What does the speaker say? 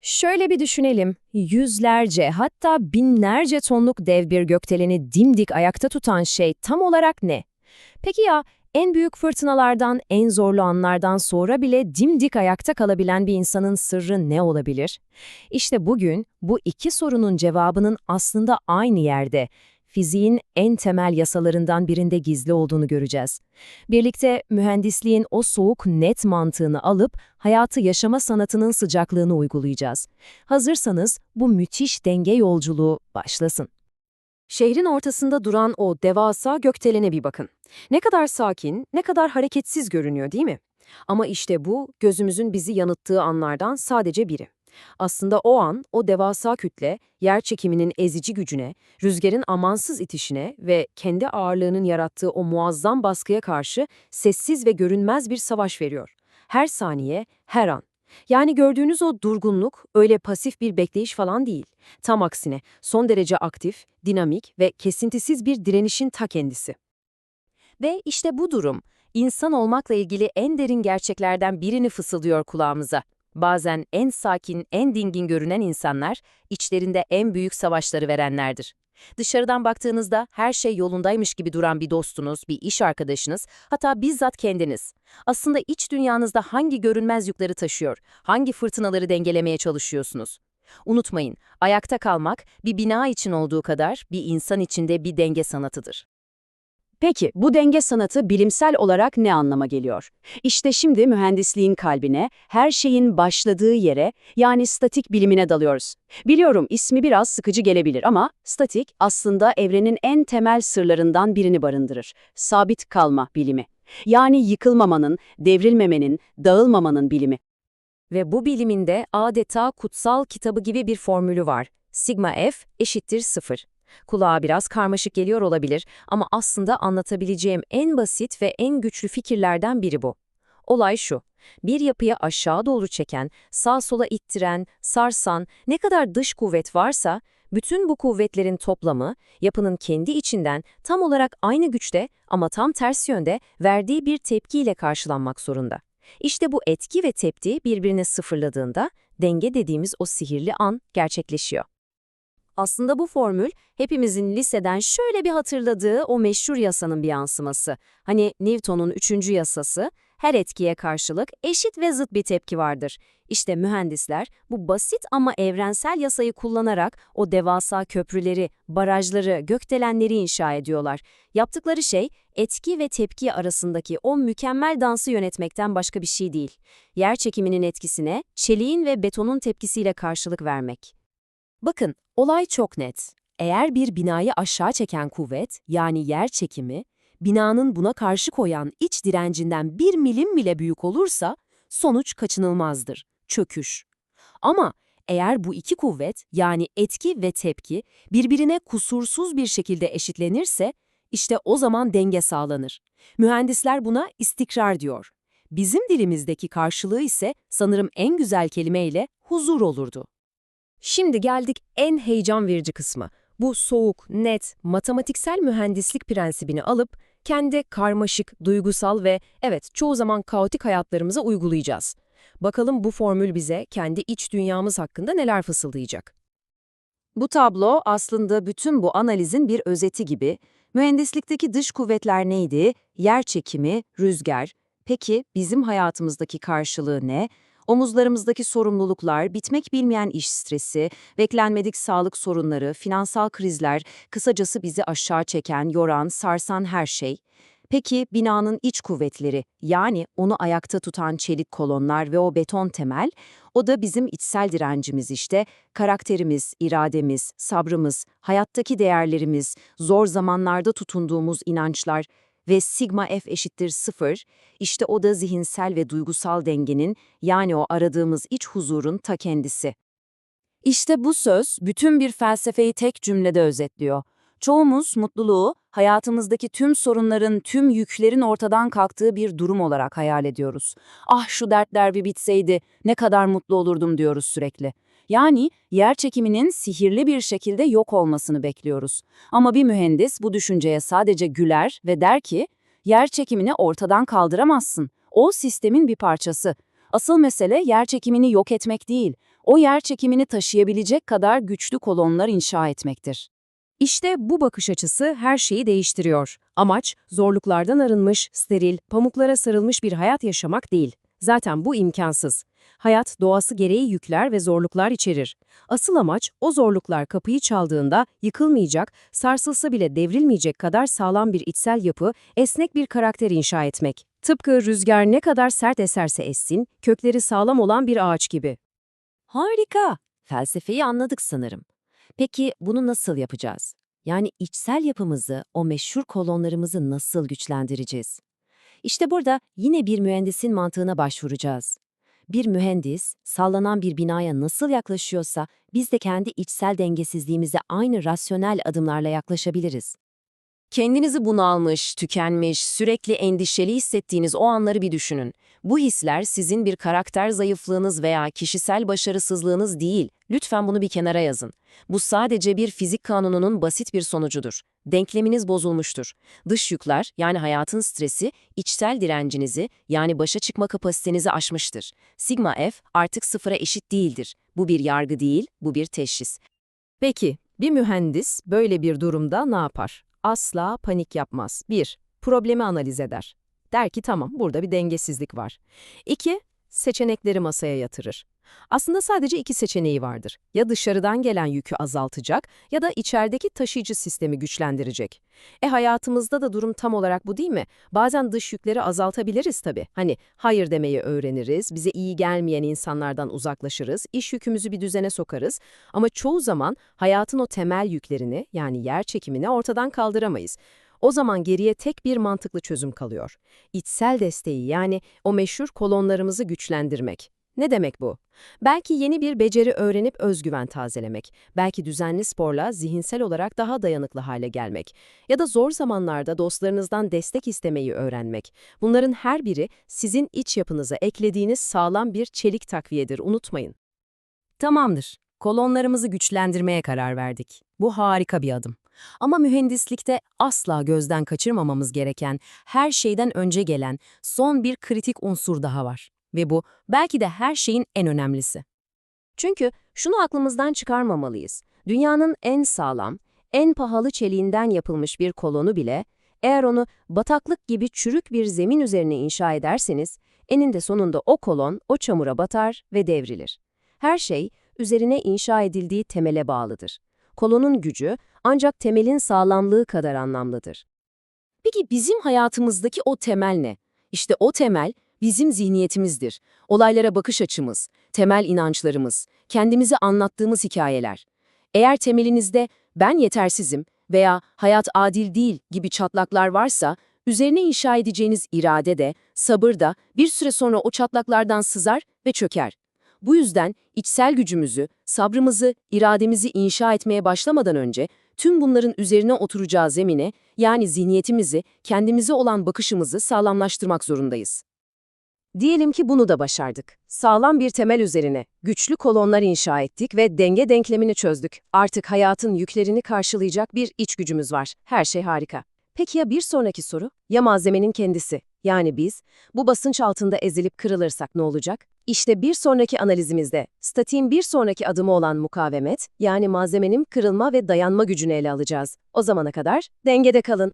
Şöyle bir düşünelim. Yüzlerce hatta binlerce tonluk dev bir gökdeleni dimdik ayakta tutan şey tam olarak ne? Peki ya en büyük fırtınalardan, en zorlu anlardan sonra bile dimdik ayakta kalabilen bir insanın sırrı ne olabilir? İşte bugün bu iki sorunun cevabının aslında aynı yerde, fiziğin en temel yasalarından birinde gizli olduğunu göreceğiz. Birlikte mühendisliğin o soğuk net mantığını alıp hayatı yaşama sanatının sıcaklığını uygulayacağız. Hazırsanız bu müthiş denge yolculuğu başlasın. Şehrin ortasında duran o devasa gökdelene bir bakın. Ne kadar sakin, ne kadar hareketsiz görünüyor değil mi? Ama işte bu, gözümüzün bizi yanılttığı anlardan sadece biri. Aslında o an, o devasa kütle, yer çekiminin ezici gücüne, rüzgarın amansız itişine ve kendi ağırlığının yarattığı o muazzam baskıya karşı sessiz ve görünmez bir savaş veriyor. Her saniye, her an. Yani gördüğünüz o durgunluk öyle pasif bir bekleyiş falan değil. Tam aksine son derece aktif, dinamik ve kesintisiz bir direnişin ta kendisi. Ve işte bu durum, insan olmakla ilgili en derin gerçeklerden birini fısıldıyor kulağımıza. Bazen en sakin, en dingin görünen insanlar, içlerinde en büyük savaşları verenlerdir. Dışarıdan baktığınızda her şey yolundaymış gibi duran bir dostunuz, bir iş arkadaşınız, hatta bizzat kendiniz. Aslında iç dünyanızda hangi görünmez yükleri taşıyor, hangi fırtınaları dengelemeye çalışıyorsunuz? Unutmayın, ayakta kalmak bir bina için olduğu kadar bir insan içinde bir denge sanatıdır. Peki bu denge sanatı bilimsel olarak ne anlama geliyor? İşte şimdi mühendisliğin kalbine, her şeyin başladığı yere yani statik bilimine dalıyoruz. Biliyorum ismi biraz sıkıcı gelebilir ama statik aslında evrenin en temel sırlarından birini barındırır. Sabit kalma bilimi. Yani yıkılmamanın, devrilmemenin, dağılmamanın bilimi. Ve bu biliminde adeta kutsal kitabı gibi bir formülü var. Sigma F eşittir 0. Kulağa biraz karmaşık geliyor olabilir ama aslında anlatabileceğim en basit ve en güçlü fikirlerden biri bu. Olay şu, bir yapıyı aşağı doğru çeken, sağ sola ittiren, sarsan ne kadar dış kuvvet varsa, bütün bu kuvvetlerin toplamı, yapının kendi içinden tam olarak aynı güçte ama tam ters yönde verdiği bir tepkiyle karşılanmak zorunda. İşte bu etki ve tepki birbirine sıfırladığında denge dediğimiz o sihirli an gerçekleşiyor. Aslında bu formül hepimizin liseden şöyle bir hatırladığı o meşhur yasanın bir yansıması. Hani Newton'un üçüncü yasası, her etkiye karşılık eşit ve zıt bir tepki vardır. İşte mühendisler bu basit ama evrensel yasayı kullanarak o devasa köprüleri, barajları, gökdelenleri inşa ediyorlar. Yaptıkları şey etki ve tepki arasındaki o mükemmel dansı yönetmekten başka bir şey değil. Yer çekiminin etkisine çeliğin ve betonun tepkisiyle karşılık vermek. Bakın, olay çok net. Eğer bir binayı aşağı çeken kuvvet, yani yer çekimi, binanın buna karşı koyan iç direncinden bir milim bile büyük olursa, sonuç kaçınılmazdır, çöküş. Ama eğer bu iki kuvvet, yani etki ve tepki, birbirine kusursuz bir şekilde eşitlenirse, işte o zaman denge sağlanır. Mühendisler buna istikrar diyor. Bizim dilimizdeki karşılığı ise sanırım en güzel kelimeyle huzur olurdu. Şimdi geldik en heyecan verici kısmı. Bu soğuk, net, matematiksel mühendislik prensibini alıp kendi karmaşık, duygusal ve evet çoğu zaman kaotik hayatlarımıza uygulayacağız. Bakalım bu formül bize kendi iç dünyamız hakkında neler fısıldayacak. Bu tablo aslında bütün bu analizin bir özeti gibi. Mühendislikteki dış kuvvetler neydi? Yer çekimi, rüzgar. Peki bizim hayatımızdaki karşılığı ne? Omuzlarımızdaki sorumluluklar, bitmek bilmeyen iş stresi, beklenmedik sağlık sorunları, finansal krizler, kısacası bizi aşağı çeken, yoran, sarsan her şey. Peki binanın iç kuvvetleri, yani onu ayakta tutan çelik kolonlar ve o beton temel, o da bizim içsel direncimiz işte, karakterimiz, irademiz, sabrımız, hayattaki değerlerimiz, zor zamanlarda tutunduğumuz inançlar, ve sigma f eşittir 0, işte o da zihinsel ve duygusal dengenin yani o aradığımız iç huzurun ta kendisi. İşte bu söz bütün bir felsefeyi tek cümlede özetliyor. Çoğumuz mutluluğu hayatımızdaki tüm sorunların, tüm yüklerin ortadan kalktığı bir durum olarak hayal ediyoruz. Ah şu dertler bir bitseydi ne kadar mutlu olurdum diyoruz sürekli. Yani yer çekiminin sihirli bir şekilde yok olmasını bekliyoruz. Ama bir mühendis bu düşünceye sadece güler ve der ki, yer çekimini ortadan kaldıramazsın. O sistemin bir parçası. Asıl mesele yer çekimini yok etmek değil, o yer çekimini taşıyabilecek kadar güçlü kolonlar inşa etmektir. İşte bu bakış açısı her şeyi değiştiriyor. Amaç, zorluklardan arınmış, steril, pamuklara sarılmış bir hayat yaşamak değil. Zaten bu imkansız. Hayat doğası gereği yükler ve zorluklar içerir. Asıl amaç o zorluklar kapıyı çaldığında yıkılmayacak, sarsılsa bile devrilmeyecek kadar sağlam bir içsel yapı, esnek bir karakter inşa etmek. Tıpkı rüzgar ne kadar sert eserse essin, kökleri sağlam olan bir ağaç gibi. Harika. Felsefeyi anladık sanırım. Peki bunu nasıl yapacağız? Yani içsel yapımızı, o meşhur kolonlarımızı nasıl güçlendireceğiz? İşte burada yine bir mühendisin mantığına başvuracağız. Bir mühendis, sallanan bir binaya nasıl yaklaşıyorsa, biz de kendi içsel dengesizliğimize aynı rasyonel adımlarla yaklaşabiliriz. Kendinizi bunalmış, tükenmiş, sürekli endişeli hissettiğiniz o anları bir düşünün. Bu hisler sizin bir karakter zayıflığınız veya kişisel başarısızlığınız değil. Lütfen bunu bir kenara yazın. Bu sadece bir fizik kanununun basit bir sonucudur. Denkleminiz bozulmuştur. Dış yükler, yani hayatın stresi, içsel direncinizi, yani başa çıkma kapasitenizi aşmıştır. Sigma F artık sıfıra eşit değildir. Bu bir yargı değil, bu bir teşhis. Peki, bir mühendis böyle bir durumda ne yapar? Asla panik yapmaz. 1. Problemi analiz eder. Der ki tamam burada bir dengesizlik var. 2. Seçenekleri masaya yatırır. Aslında sadece iki seçeneği vardır. Ya dışarıdan gelen yükü azaltacak ya da içerideki taşıyıcı sistemi güçlendirecek. E hayatımızda da durum tam olarak bu değil mi? Bazen dış yükleri azaltabiliriz tabii. Hani hayır demeyi öğreniriz, bize iyi gelmeyen insanlardan uzaklaşırız, iş yükümüzü bir düzene sokarız. Ama çoğu zaman hayatın o temel yüklerini yani yer çekimini ortadan kaldıramayız. O zaman geriye tek bir mantıklı çözüm kalıyor. İçsel desteği yani o meşhur kolonlarımızı güçlendirmek. Ne demek bu? Belki yeni bir beceri öğrenip özgüven tazelemek, belki düzenli sporla zihinsel olarak daha dayanıklı hale gelmek ya da zor zamanlarda dostlarınızdan destek istemeyi öğrenmek. Bunların her biri sizin iç yapınıza eklediğiniz sağlam bir çelik takviyedir, unutmayın. Tamamdır. Kolonlarımızı güçlendirmeye karar verdik. Bu harika bir adım. Ama mühendislikte asla gözden kaçırmamamız gereken, her şeyden önce gelen son bir kritik unsur daha var. Ve bu belki de her şeyin en önemlisi. Çünkü şunu aklımızdan çıkarmamalıyız. Dünyanın en sağlam, en pahalı çeliğinden yapılmış bir kolonu bile, eğer onu bataklık gibi çürük bir zemin üzerine inşa ederseniz, eninde sonunda o kolon o çamura batar ve devrilir. Her şey üzerine inşa edildiği temele bağlıdır. Kolonun gücü ancak temelin sağlamlığı kadar anlamlıdır. Peki bizim hayatımızdaki o temel ne? İşte o temel bizim zihniyetimizdir. Olaylara bakış açımız, temel inançlarımız, kendimize anlattığımız hikayeler. Eğer temelinizde ben yetersizim veya hayat adil değil gibi çatlaklar varsa, üzerine inşa edeceğiniz irade de, sabır da bir süre sonra o çatlaklardan sızar ve çöker. Bu yüzden içsel gücümüzü, sabrımızı, irademizi inşa etmeye başlamadan önce tüm bunların üzerine oturacağı zemine, yani zihniyetimizi, kendimize olan bakışımızı sağlamlaştırmak zorundayız. Diyelim ki bunu da başardık. Sağlam bir temel üzerine güçlü kolonlar inşa ettik ve denge denklemini çözdük. Artık hayatın yüklerini karşılayacak bir iç gücümüz var. Her şey harika. Peki ya bir sonraki soru? Ya malzemenin kendisi? Yani biz bu basınç altında ezilip kırılırsak ne olacak? İşte bir sonraki analizimizde statiğin bir sonraki adımı olan mukavemet, yani malzemenin kırılma ve dayanma gücünü ele alacağız. O zamana kadar dengede kalın.